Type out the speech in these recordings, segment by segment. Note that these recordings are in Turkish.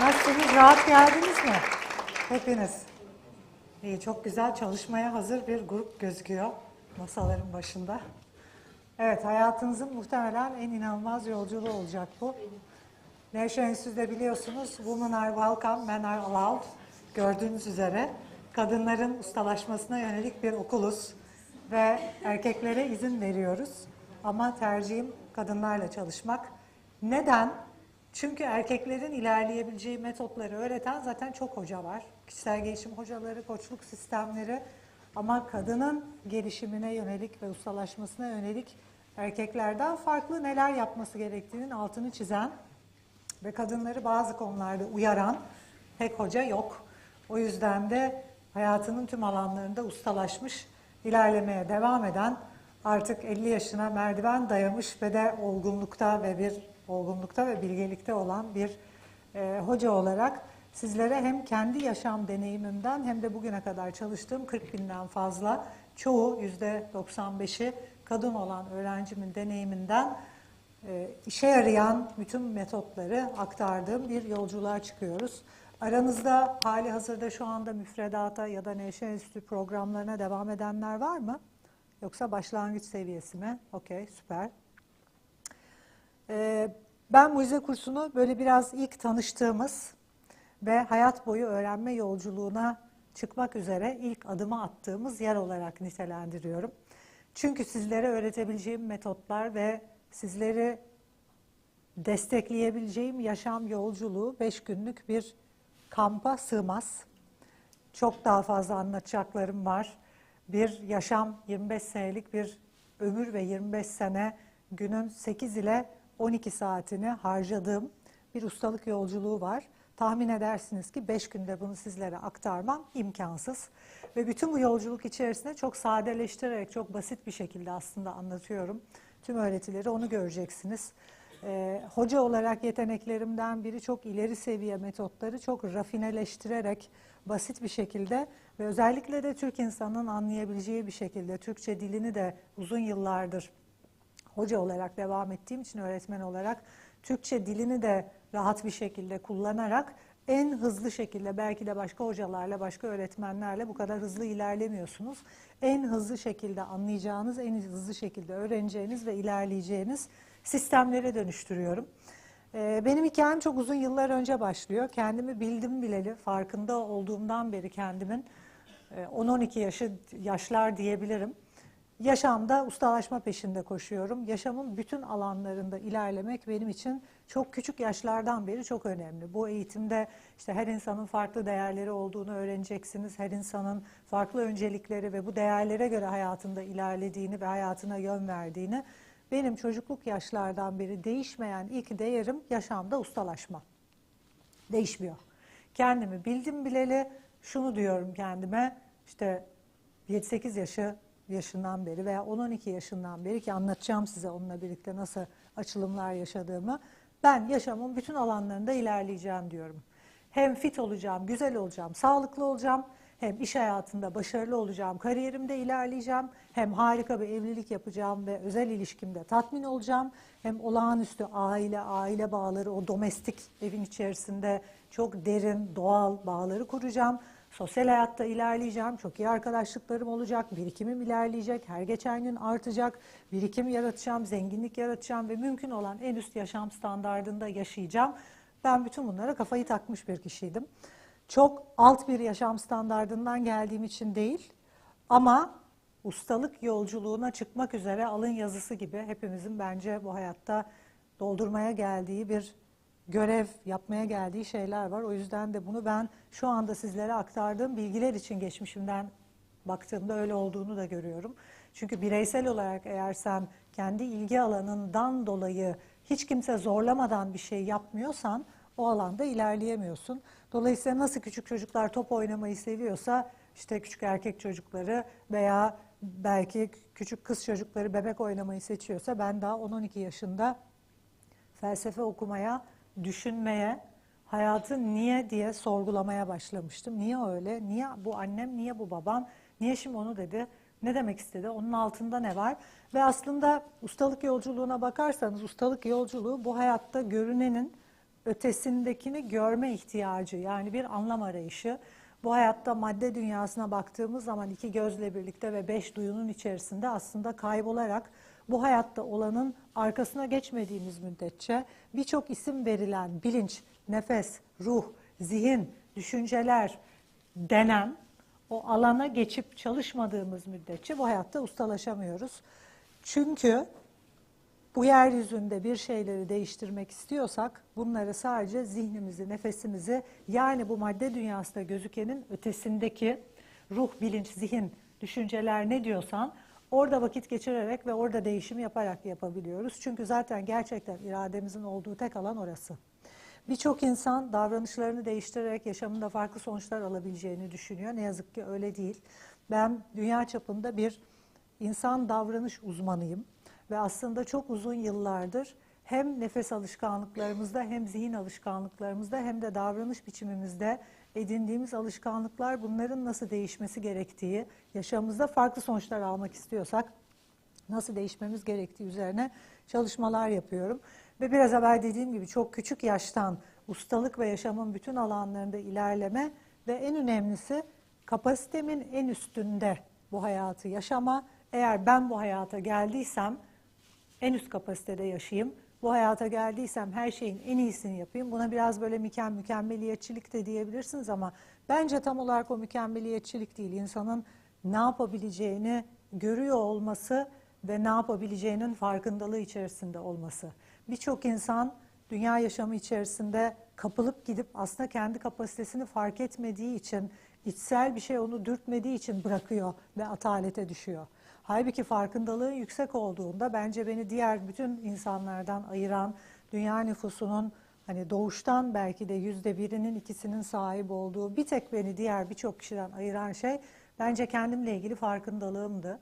Nasılsınız? Rahat geldiniz mi? Hepiniz. İyi, çok güzel çalışmaya hazır bir grup gözüküyor masaların başında. Evet, hayatınızın muhtemelen en inanılmaz yolculuğu olacak bu. Nevşehir Enstitüsü'de biliyorsunuz Women are welcome, men are allowed. Gördüğünüz üzere kadınların ustalaşmasına yönelik bir okuluz ve erkeklere izin veriyoruz. Ama tercihim kadınlarla çalışmak. Neden? Çünkü erkeklerin ilerleyebileceği metotları öğreten zaten çok hoca var. Kişisel gelişim hocaları, koçluk sistemleri ama kadının gelişimine yönelik ve ustalaşmasına yönelik erkeklerden farklı neler yapması gerektiğinin altını çizen ve kadınları bazı konularda uyaran pek hoca yok. O yüzden de hayatının tüm alanlarında ustalaşmış, ilerlemeye devam eden, artık 50 yaşına merdiven dayamış ve de olgunlukta ve bir olgunlukta ve bilgelikte olan bir e, hoca olarak sizlere hem kendi yaşam deneyimimden hem de bugüne kadar çalıştığım 40 binden fazla çoğu %95'i kadın olan öğrencimin deneyiminden e, işe yarayan bütün metotları aktardığım bir yolculuğa çıkıyoruz. Aranızda hali hazırda şu anda müfredata ya da Nevşehir Enstitü programlarına devam edenler var mı? Yoksa başlangıç seviyesi mi? Okey, süper. Ee, ben mucize kursunu böyle biraz ilk tanıştığımız ve hayat boyu öğrenme yolculuğuna çıkmak üzere ilk adımı attığımız yer olarak nitelendiriyorum. Çünkü sizlere öğretebileceğim metotlar ve sizleri destekleyebileceğim yaşam yolculuğu 5 günlük bir kampa sığmaz. Çok daha fazla anlatacaklarım var. Bir yaşam 25 senelik bir ömür ve 25 sene günün 8 ile 12 saatini harcadığım bir ustalık yolculuğu var. Tahmin edersiniz ki 5 günde bunu sizlere aktarmam imkansız. Ve bütün bu yolculuk içerisinde çok sadeleştirerek, çok basit bir şekilde aslında anlatıyorum. Tüm öğretileri onu göreceksiniz. Ee, hoca olarak yeteneklerimden biri çok ileri seviye metotları çok rafineleştirerek basit bir şekilde ve özellikle de Türk insanının anlayabileceği bir şekilde Türkçe dilini de uzun yıllardır hoca olarak devam ettiğim için öğretmen olarak Türkçe dilini de rahat bir şekilde kullanarak en hızlı şekilde belki de başka hocalarla, başka öğretmenlerle bu kadar hızlı ilerlemiyorsunuz. En hızlı şekilde anlayacağınız, en hızlı şekilde öğreneceğiniz ve ilerleyeceğiniz sistemlere dönüştürüyorum. Ee, Benim hikayem çok uzun yıllar önce başlıyor. Kendimi bildim bileli, farkında olduğumdan beri kendimin e, 10-12 yaşı yaşlar diyebilirim. Yaşamda ustalaşma peşinde koşuyorum. Yaşamın bütün alanlarında ilerlemek benim için çok küçük yaşlardan beri çok önemli. Bu eğitimde işte her insanın farklı değerleri olduğunu öğreneceksiniz. Her insanın farklı öncelikleri ve bu değerlere göre hayatında ilerlediğini ve hayatına yön verdiğini benim çocukluk yaşlardan beri değişmeyen ilk değerim yaşamda ustalaşma. Değişmiyor. Kendimi bildim bileli şunu diyorum kendime işte 7-8 yaşı yaşından beri veya 10-12 yaşından beri ki anlatacağım size onunla birlikte nasıl açılımlar yaşadığımı ben yaşamın bütün alanlarında ilerleyeceğim diyorum. Hem fit olacağım, güzel olacağım, sağlıklı olacağım, hem iş hayatında başarılı olacağım, kariyerimde ilerleyeceğim, hem harika bir evlilik yapacağım ve özel ilişkimde tatmin olacağım, hem olağanüstü aile, aile bağları, o domestik evin içerisinde çok derin, doğal bağları kuracağım. Sosyal hayatta ilerleyeceğim, çok iyi arkadaşlıklarım olacak, birikimim ilerleyecek, her geçen gün artacak, birikim yaratacağım, zenginlik yaratacağım ve mümkün olan en üst yaşam standardında yaşayacağım. Ben bütün bunlara kafayı takmış bir kişiydim. Çok alt bir yaşam standardından geldiğim için değil ama ustalık yolculuğuna çıkmak üzere alın yazısı gibi hepimizin bence bu hayatta doldurmaya geldiği bir görev yapmaya geldiği şeyler var. O yüzden de bunu ben şu anda sizlere aktardığım bilgiler için geçmişimden baktığımda öyle olduğunu da görüyorum. Çünkü bireysel olarak eğer sen kendi ilgi alanından dolayı hiç kimse zorlamadan bir şey yapmıyorsan o alanda ilerleyemiyorsun. Dolayısıyla nasıl küçük çocuklar top oynamayı seviyorsa işte küçük erkek çocukları veya belki küçük kız çocukları bebek oynamayı seçiyorsa ben daha 10-12 yaşında felsefe okumaya, düşünmeye, hayatı niye diye sorgulamaya başlamıştım. Niye öyle? Niye bu annem, niye bu babam? Niye şimdi onu dedi? Ne demek istedi? Onun altında ne var? Ve aslında ustalık yolculuğuna bakarsanız ustalık yolculuğu bu hayatta görünenin ötesindekini görme ihtiyacı yani bir anlam arayışı. Bu hayatta madde dünyasına baktığımız zaman iki gözle birlikte ve beş duyunun içerisinde aslında kaybolarak bu hayatta olanın arkasına geçmediğimiz müddetçe birçok isim verilen bilinç, nefes, ruh, zihin, düşünceler denen o alana geçip çalışmadığımız müddetçe bu hayatta ustalaşamıyoruz. Çünkü bu yeryüzünde bir şeyleri değiştirmek istiyorsak bunları sadece zihnimizi, nefesimizi yani bu madde dünyasında gözükenin ötesindeki ruh, bilinç, zihin, düşünceler ne diyorsan orada vakit geçirerek ve orada değişim yaparak yapabiliyoruz. Çünkü zaten gerçekten irademizin olduğu tek alan orası. Birçok insan davranışlarını değiştirerek yaşamında farklı sonuçlar alabileceğini düşünüyor. Ne yazık ki öyle değil. Ben dünya çapında bir insan davranış uzmanıyım ve aslında çok uzun yıllardır hem nefes alışkanlıklarımızda hem zihin alışkanlıklarımızda hem de davranış biçimimizde edindiğimiz alışkanlıklar bunların nasıl değişmesi gerektiği, yaşamımızda farklı sonuçlar almak istiyorsak nasıl değişmemiz gerektiği üzerine çalışmalar yapıyorum. Ve biraz evvel dediğim gibi çok küçük yaştan ustalık ve yaşamın bütün alanlarında ilerleme ve en önemlisi kapasitemin en üstünde bu hayatı yaşama. Eğer ben bu hayata geldiysem en üst kapasitede yaşayayım. Bu hayata geldiysem her şeyin en iyisini yapayım. Buna biraz böyle mükem, mükemmeliyetçilik de diyebilirsiniz ama bence tam olarak o mükemmeliyetçilik değil. İnsanın ne yapabileceğini görüyor olması ve ne yapabileceğinin farkındalığı içerisinde olması. Birçok insan dünya yaşamı içerisinde kapılıp gidip aslında kendi kapasitesini fark etmediği için, içsel bir şey onu dürtmediği için bırakıyor ve atalete düşüyor. Halbuki farkındalığın yüksek olduğunda bence beni diğer bütün insanlardan ayıran dünya nüfusunun hani doğuştan belki de yüzde birinin ikisinin sahip olduğu bir tek beni diğer birçok kişiden ayıran şey bence kendimle ilgili farkındalığımdı.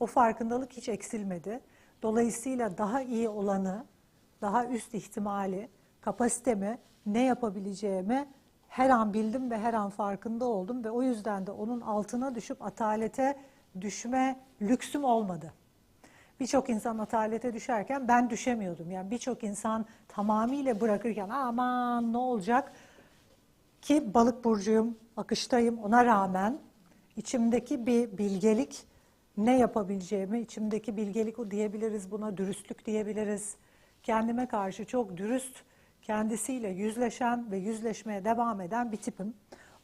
O farkındalık hiç eksilmedi. Dolayısıyla daha iyi olanı, daha üst ihtimali, kapasitemi, ne yapabileceğimi her an bildim ve her an farkında oldum ve o yüzden de onun altına düşüp atalete düşme lüksüm olmadı. Birçok insan atalete düşerken ben düşemiyordum. Yani birçok insan tamamıyla bırakırken aman ne olacak ki balık burcuyum, akıştayım ona rağmen içimdeki bir bilgelik ne yapabileceğimi, içimdeki bilgelik o diyebiliriz buna, dürüstlük diyebiliriz. Kendime karşı çok dürüst, kendisiyle yüzleşen ve yüzleşmeye devam eden bir tipim.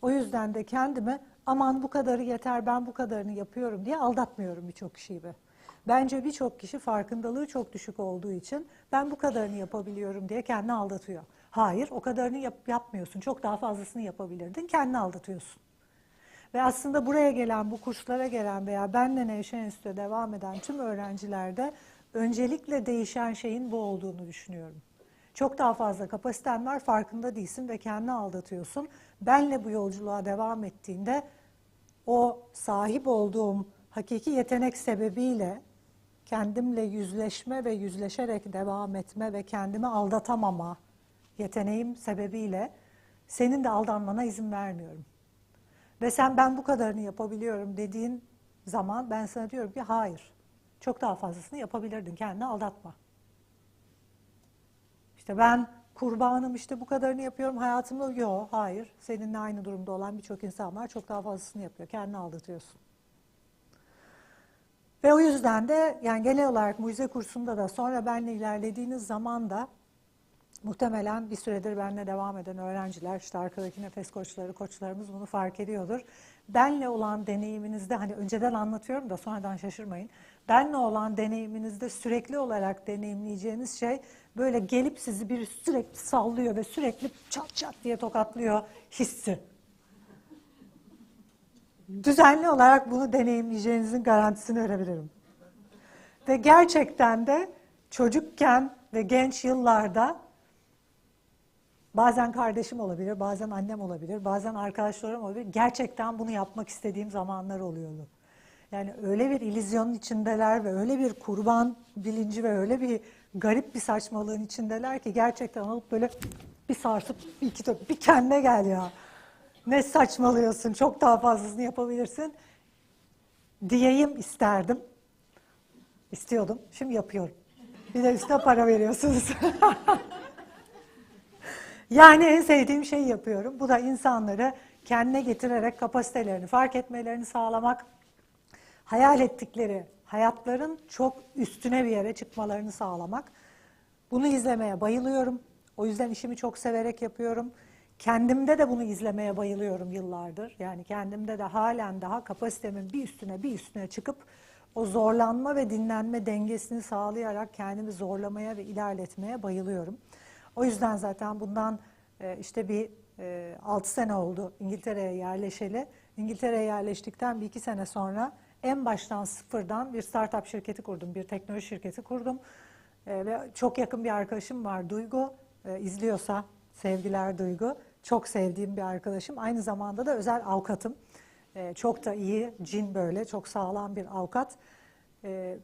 O yüzden de kendimi aman bu kadarı yeter ben bu kadarını yapıyorum diye aldatmıyorum birçok kişiyi. Bence birçok kişi farkındalığı çok düşük olduğu için ben bu kadarını yapabiliyorum diye kendini aldatıyor. Hayır o kadarını yap, yapmıyorsun çok daha fazlasını yapabilirdin kendini aldatıyorsun. Ve aslında buraya gelen, bu kurslara gelen veya benle Nevşehir Enstitü'de devam eden tüm öğrencilerde öncelikle değişen şeyin bu olduğunu düşünüyorum. Çok daha fazla kapasiten var, farkında değilsin ve kendini aldatıyorsun. Benle bu yolculuğa devam ettiğinde o sahip olduğum hakiki yetenek sebebiyle kendimle yüzleşme ve yüzleşerek devam etme ve kendimi aldatamama yeteneğim sebebiyle senin de aldanmana izin vermiyorum. Ve sen ben bu kadarını yapabiliyorum dediğin zaman ben sana diyorum ki hayır. Çok daha fazlasını yapabilirdin. Kendini aldatma. İşte ben kurbanım işte bu kadarını yapıyorum hayatımda. Yok hayır. Seninle aynı durumda olan birçok insan var. Çok daha fazlasını yapıyor. Kendini aldatıyorsun. Ve o yüzden de yani genel olarak mucize kursunda da sonra benle ilerlediğiniz zaman da muhtemelen bir süredir benle devam eden öğrenciler, işte arkadaki nefes koçları, koçlarımız bunu fark ediyordur. Benle olan deneyiminizde hani önceden anlatıyorum da sonradan şaşırmayın. Benle olan deneyiminizde sürekli olarak deneyimleyeceğiniz şey böyle gelip sizi bir sürekli sallıyor ve sürekli çat çat diye tokatlıyor hissi. Düzenli olarak bunu deneyimleyeceğinizin garantisini verebilirim. Ve gerçekten de çocukken ve genç yıllarda bazen kardeşim olabilir, bazen annem olabilir, bazen arkadaşlarım olabilir. Gerçekten bunu yapmak istediğim zamanlar oluyordu. Yani öyle bir ilizyonun içindeler ve öyle bir kurban bilinci ve öyle bir garip bir saçmalığın içindeler ki gerçekten alıp böyle bir sarsıp bir iki top bir kendine gel ya. Ne saçmalıyorsun çok daha fazlasını yapabilirsin diyeyim isterdim. İstiyordum. Şimdi yapıyorum. Bir de üstüne para veriyorsunuz. Yani en sevdiğim şeyi yapıyorum. Bu da insanları kendine getirerek kapasitelerini fark etmelerini sağlamak, hayal ettikleri hayatların çok üstüne bir yere çıkmalarını sağlamak. Bunu izlemeye bayılıyorum. O yüzden işimi çok severek yapıyorum. Kendimde de bunu izlemeye bayılıyorum yıllardır. Yani kendimde de halen daha kapasitemin bir üstüne bir üstüne çıkıp o zorlanma ve dinlenme dengesini sağlayarak kendimi zorlamaya ve ilerletmeye bayılıyorum. O yüzden zaten bundan e, işte bir 6 sene oldu İngiltere'ye yerleşeli. İngiltere'ye yerleştikten bir iki sene sonra en baştan sıfırdan bir startup şirketi kurdum, bir teknoloji şirketi kurdum. E, ve çok yakın bir arkadaşım var Duygu, e, izliyorsa sevgiler Duygu. Çok sevdiğim bir arkadaşım. Aynı zamanda da özel avukatım. E, çok da iyi, cin böyle, çok sağlam bir avukat. E,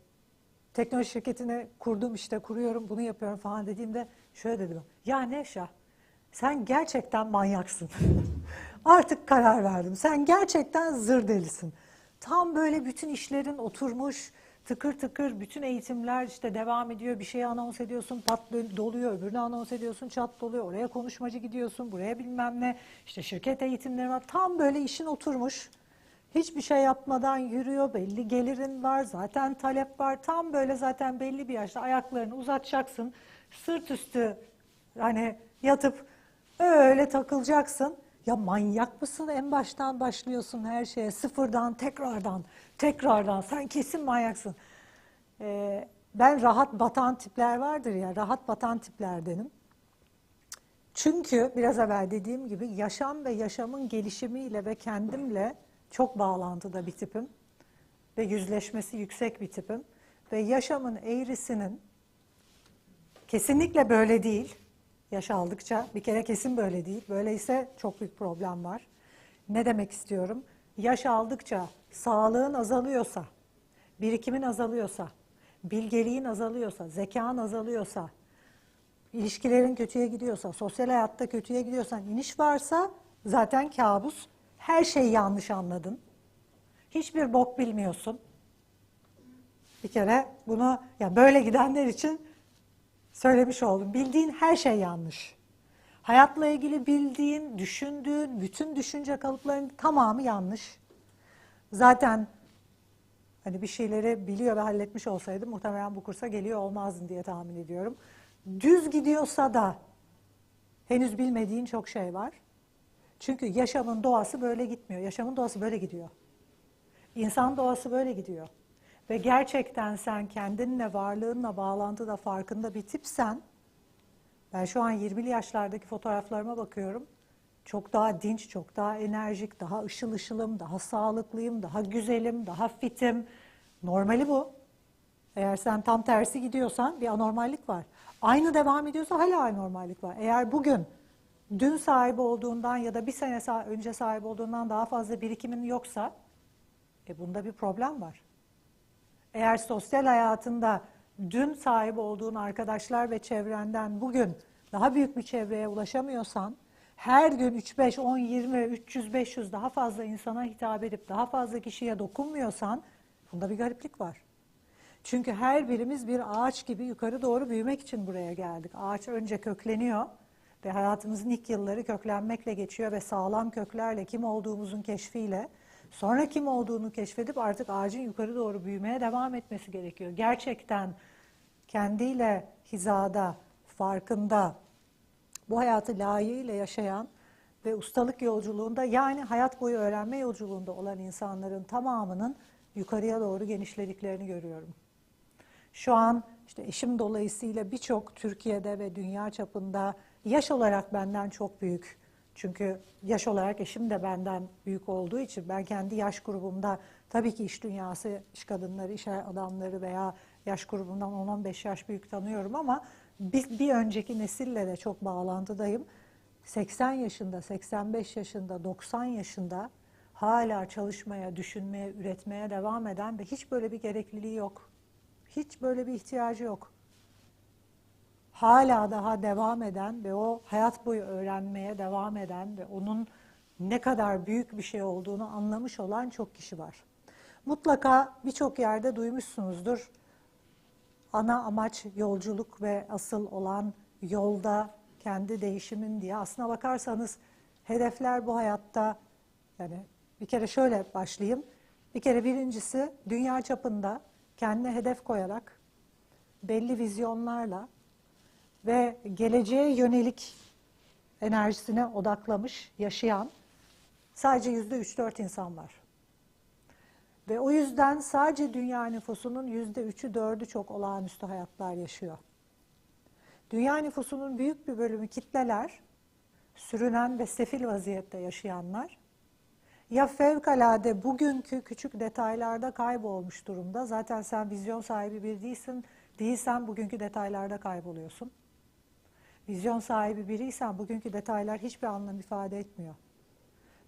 teknoloji şirketini kurdum işte kuruyorum, bunu yapıyorum falan dediğimde şöyle dedim. Ya Neşa, sen gerçekten manyaksın. Artık karar verdim. Sen gerçekten zır delisin. Tam böyle bütün işlerin oturmuş, tıkır tıkır bütün eğitimler işte devam ediyor. Bir şeyi anons ediyorsun, pat doluyor. Öbürünü anons ediyorsun, çat doluyor. Oraya konuşmacı gidiyorsun, buraya bilmem ne. İşte şirket eğitimleri var. Tam böyle işin oturmuş. Hiçbir şey yapmadan yürüyor. Belli gelirin var. Zaten talep var. Tam böyle zaten belli bir yaşta ayaklarını uzatacaksın. Sırt üstü hani yatıp öyle takılacaksın. Ya manyak mısın? En baştan başlıyorsun her şeye. Sıfırdan, tekrardan, tekrardan. Sen kesin manyaksın. Ee, ben rahat batan tipler vardır ya, rahat batan tiplerdenim. Çünkü biraz evvel dediğim gibi yaşam ve yaşamın gelişimiyle ve kendimle çok bağlantıda bir tipim. Ve yüzleşmesi yüksek bir tipim. Ve yaşamın eğrisinin kesinlikle böyle değil yaş aldıkça. Bir kere kesin böyle değil. Böyleyse çok büyük problem var. Ne demek istiyorum? Yaş aldıkça sağlığın azalıyorsa, birikimin azalıyorsa, bilgeliğin azalıyorsa, zekan azalıyorsa, ilişkilerin kötüye gidiyorsa, sosyal hayatta kötüye gidiyorsan, iniş varsa zaten kabus. Her şeyi yanlış anladın. Hiçbir bok bilmiyorsun. Bir kere bunu ya böyle gidenler için söylemiş oldum. Bildiğin her şey yanlış. Hayatla ilgili bildiğin, düşündüğün, bütün düşünce kalıplarının tamamı yanlış. Zaten hani bir şeyleri biliyor ve halletmiş olsaydım muhtemelen bu kursa geliyor olmazdın diye tahmin ediyorum. Düz gidiyorsa da henüz bilmediğin çok şey var. Çünkü yaşamın doğası böyle gitmiyor. Yaşamın doğası böyle gidiyor. İnsan doğası böyle gidiyor ve gerçekten sen kendinle, varlığınla bağlantıda farkında bir tipsen, ben şu an 20'li yaşlardaki fotoğraflarıma bakıyorum. Çok daha dinç, çok daha enerjik, daha ışıl ışılım, daha sağlıklıyım, daha güzelim, daha fitim. Normali bu. Eğer sen tam tersi gidiyorsan bir anormallik var. Aynı devam ediyorsa hala anormallik var. Eğer bugün dün sahibi olduğundan ya da bir sene önce sahip olduğundan daha fazla birikimin yoksa e bunda bir problem var. Eğer sosyal hayatında dün sahip olduğun arkadaşlar ve çevrenden bugün daha büyük bir çevreye ulaşamıyorsan, her gün 3, 5, 10, 20, 300, 500 daha fazla insana hitap edip daha fazla kişiye dokunmuyorsan bunda bir gariplik var. Çünkü her birimiz bir ağaç gibi yukarı doğru büyümek için buraya geldik. Ağaç önce kökleniyor ve hayatımızın ilk yılları köklenmekle geçiyor ve sağlam köklerle kim olduğumuzun keşfiyle Sonra kim olduğunu keşfedip artık ağacın yukarı doğru büyümeye devam etmesi gerekiyor. Gerçekten kendiyle hizada, farkında, bu hayatı layığıyla yaşayan ve ustalık yolculuğunda yani hayat boyu öğrenme yolculuğunda olan insanların tamamının yukarıya doğru genişlediklerini görüyorum. Şu an işte eşim dolayısıyla birçok Türkiye'de ve dünya çapında yaş olarak benden çok büyük çünkü yaş olarak eşim de benden büyük olduğu için ben kendi yaş grubumda tabii ki iş dünyası, iş kadınları, iş adamları veya yaş grubundan 10-15 yaş büyük tanıyorum ama bir, bir önceki nesille de çok bağlantıdayım. 80 yaşında, 85 yaşında, 90 yaşında hala çalışmaya, düşünmeye, üretmeye devam eden ve hiç böyle bir gerekliliği yok. Hiç böyle bir ihtiyacı yok hala daha devam eden ve o hayat boyu öğrenmeye devam eden ve onun ne kadar büyük bir şey olduğunu anlamış olan çok kişi var. Mutlaka birçok yerde duymuşsunuzdur. Ana amaç yolculuk ve asıl olan yolda kendi değişimin diye. Aslına bakarsanız hedefler bu hayatta yani bir kere şöyle başlayayım. Bir kere birincisi dünya çapında kendine hedef koyarak belli vizyonlarla ve geleceğe yönelik enerjisine odaklamış, yaşayan sadece yüzde üç dört insan var. Ve o yüzden sadece dünya nüfusunun yüzde üçü dördü çok olağanüstü hayatlar yaşıyor. Dünya nüfusunun büyük bir bölümü kitleler, sürünen ve sefil vaziyette yaşayanlar, ya fevkalade bugünkü küçük detaylarda kaybolmuş durumda. Zaten sen vizyon sahibi bir değilsin, değilsen bugünkü detaylarda kayboluyorsun. Vizyon sahibi biriysen bugünkü detaylar hiçbir anlam ifade etmiyor.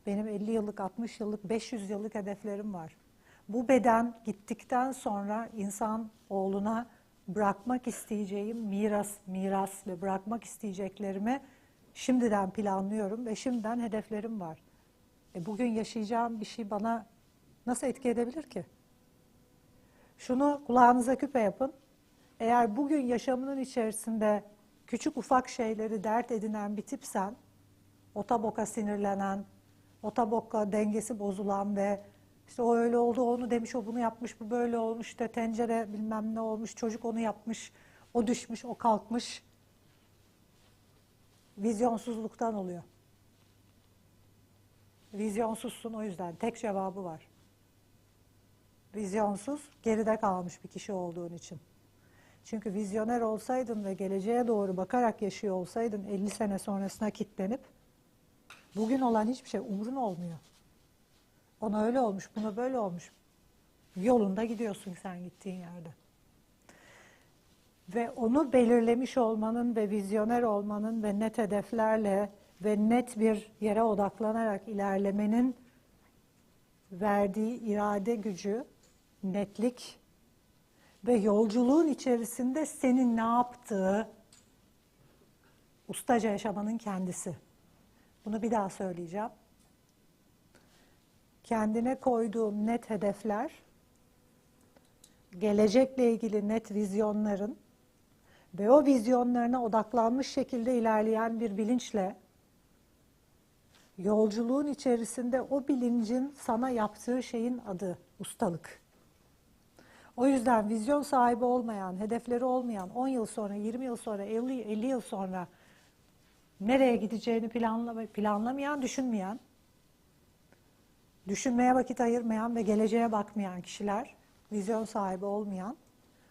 Benim 50 yıllık, 60 yıllık, 500 yıllık hedeflerim var. Bu beden gittikten sonra insan oğluna bırakmak isteyeceğim miras, miras ve bırakmak isteyeceklerimi şimdiden planlıyorum ve şimdiden hedeflerim var. E bugün yaşayacağım bir şey bana nasıl etki edebilir ki? Şunu kulağınıza küpe yapın. Eğer bugün yaşamının içerisinde küçük ufak şeyleri dert edinen bir tipsen, otaboka sinirlenen, otaboka dengesi bozulan ve işte o öyle oldu, onu demiş, o bunu yapmış, bu böyle olmuş, işte tencere bilmem ne olmuş, çocuk onu yapmış, o düşmüş, o kalkmış. Vizyonsuzluktan oluyor. Vizyonsuzsun o yüzden. Tek cevabı var. Vizyonsuz, geride kalmış bir kişi olduğun için. Çünkü vizyoner olsaydın ve geleceğe doğru bakarak yaşıyor olsaydın 50 sene sonrasına kilitlenip bugün olan hiçbir şey umrun olmuyor. Ona öyle olmuş, buna böyle olmuş. Yolunda gidiyorsun sen gittiğin yerde. Ve onu belirlemiş olmanın ve vizyoner olmanın ve net hedeflerle ve net bir yere odaklanarak ilerlemenin verdiği irade gücü, netlik ve yolculuğun içerisinde senin ne yaptığı ustaca yaşamanın kendisi. Bunu bir daha söyleyeceğim. Kendine koyduğun net hedefler, gelecekle ilgili net vizyonların ve o vizyonlarına odaklanmış şekilde ilerleyen bir bilinçle yolculuğun içerisinde o bilincin sana yaptığı şeyin adı ustalık. O yüzden vizyon sahibi olmayan, hedefleri olmayan 10 yıl sonra, 20 yıl sonra, 50, 50 yıl sonra nereye gideceğini planlama, planlamayan, düşünmeyen, düşünmeye vakit ayırmayan ve geleceğe bakmayan kişiler, vizyon sahibi olmayan,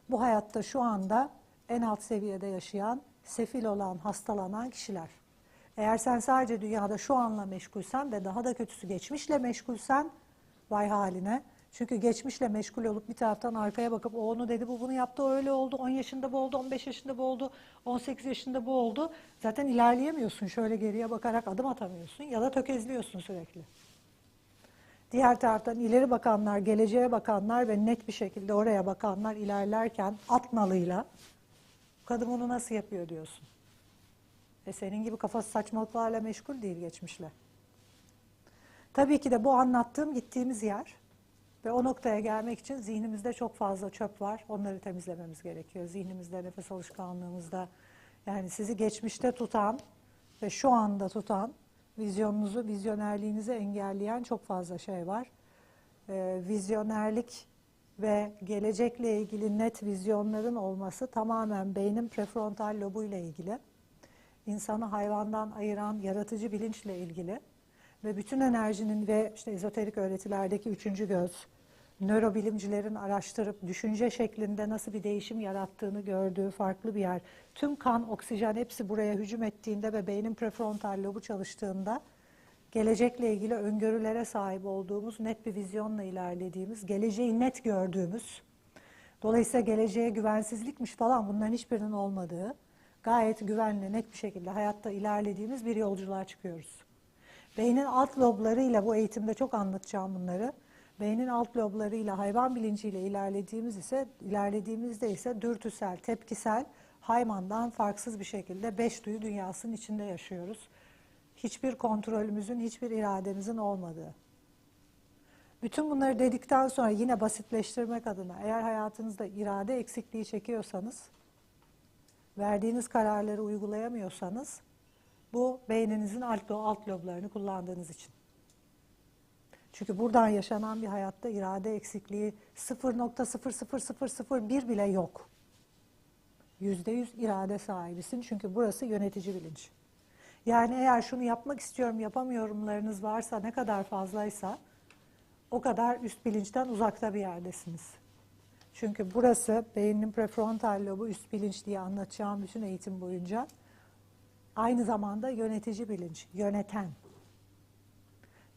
bu hayatta şu anda en alt seviyede yaşayan, sefil olan, hastalanan kişiler. Eğer sen sadece dünyada şu anla meşgulsen ve daha da kötüsü geçmişle meşgulsen vay haline. Çünkü geçmişle meşgul olup bir taraftan arkaya bakıp o onu dedi bu bunu yaptı o öyle oldu 10 yaşında bu oldu 15 yaşında bu oldu 18 yaşında bu oldu. Zaten ilerleyemiyorsun şöyle geriye bakarak adım atamıyorsun ya da tökezliyorsun sürekli. Diğer taraftan ileri bakanlar, geleceğe bakanlar ve net bir şekilde oraya bakanlar ilerlerken at nalıyla kadın bunu nasıl yapıyor diyorsun. E senin gibi kafası saçmalıklarla meşgul değil geçmişle. Tabii ki de bu anlattığım gittiğimiz yer ve o noktaya gelmek için zihnimizde çok fazla çöp var. Onları temizlememiz gerekiyor. Zihnimizde, nefes alışkanlığımızda. Yani sizi geçmişte tutan ve şu anda tutan, vizyonunuzu, vizyonerliğinizi engelleyen çok fazla şey var. Ee, vizyonerlik ve gelecekle ilgili net vizyonların olması tamamen beynin prefrontal lobuyla ilgili insanı hayvandan ayıran yaratıcı bilinçle ilgili ve bütün enerjinin ve işte ezoterik öğretilerdeki üçüncü göz, nörobilimcilerin araştırıp düşünce şeklinde nasıl bir değişim yarattığını gördüğü farklı bir yer. Tüm kan, oksijen hepsi buraya hücum ettiğinde ve beynin prefrontal lobu çalıştığında gelecekle ilgili öngörülere sahip olduğumuz, net bir vizyonla ilerlediğimiz, geleceği net gördüğümüz, dolayısıyla geleceğe güvensizlikmiş falan bunların hiçbirinin olmadığı, gayet güvenli, net bir şekilde hayatta ilerlediğimiz bir yolculuğa çıkıyoruz. Beynin alt loblarıyla bu eğitimde çok anlatacağım bunları. Beynin alt loblarıyla hayvan bilinciyle ilerlediğimiz ise ilerlediğimizde ise dürtüsel, tepkisel, hayvandan farksız bir şekilde beş duyu dünyasının içinde yaşıyoruz. Hiçbir kontrolümüzün, hiçbir irademizin olmadığı. Bütün bunları dedikten sonra yine basitleştirmek adına eğer hayatınızda irade eksikliği çekiyorsanız verdiğiniz kararları uygulayamıyorsanız Bu beyninizin alt, alt loblarını kullandığınız için. Çünkü buradan yaşanan bir hayatta irade eksikliği 0.00001 bile yok. %100 irade sahibisin çünkü burası yönetici bilinç. Yani eğer şunu yapmak istiyorum yapamıyorumlarınız varsa ne kadar fazlaysa o kadar üst bilinçten uzakta bir yerdesiniz. Çünkü burası beynin prefrontal lobu üst bilinç diye anlatacağım bütün eğitim boyunca aynı zamanda yönetici bilinç, yöneten.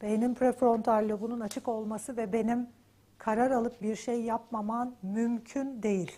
Beynin prefrontal lobunun açık olması ve benim karar alıp bir şey yapmaman mümkün değil.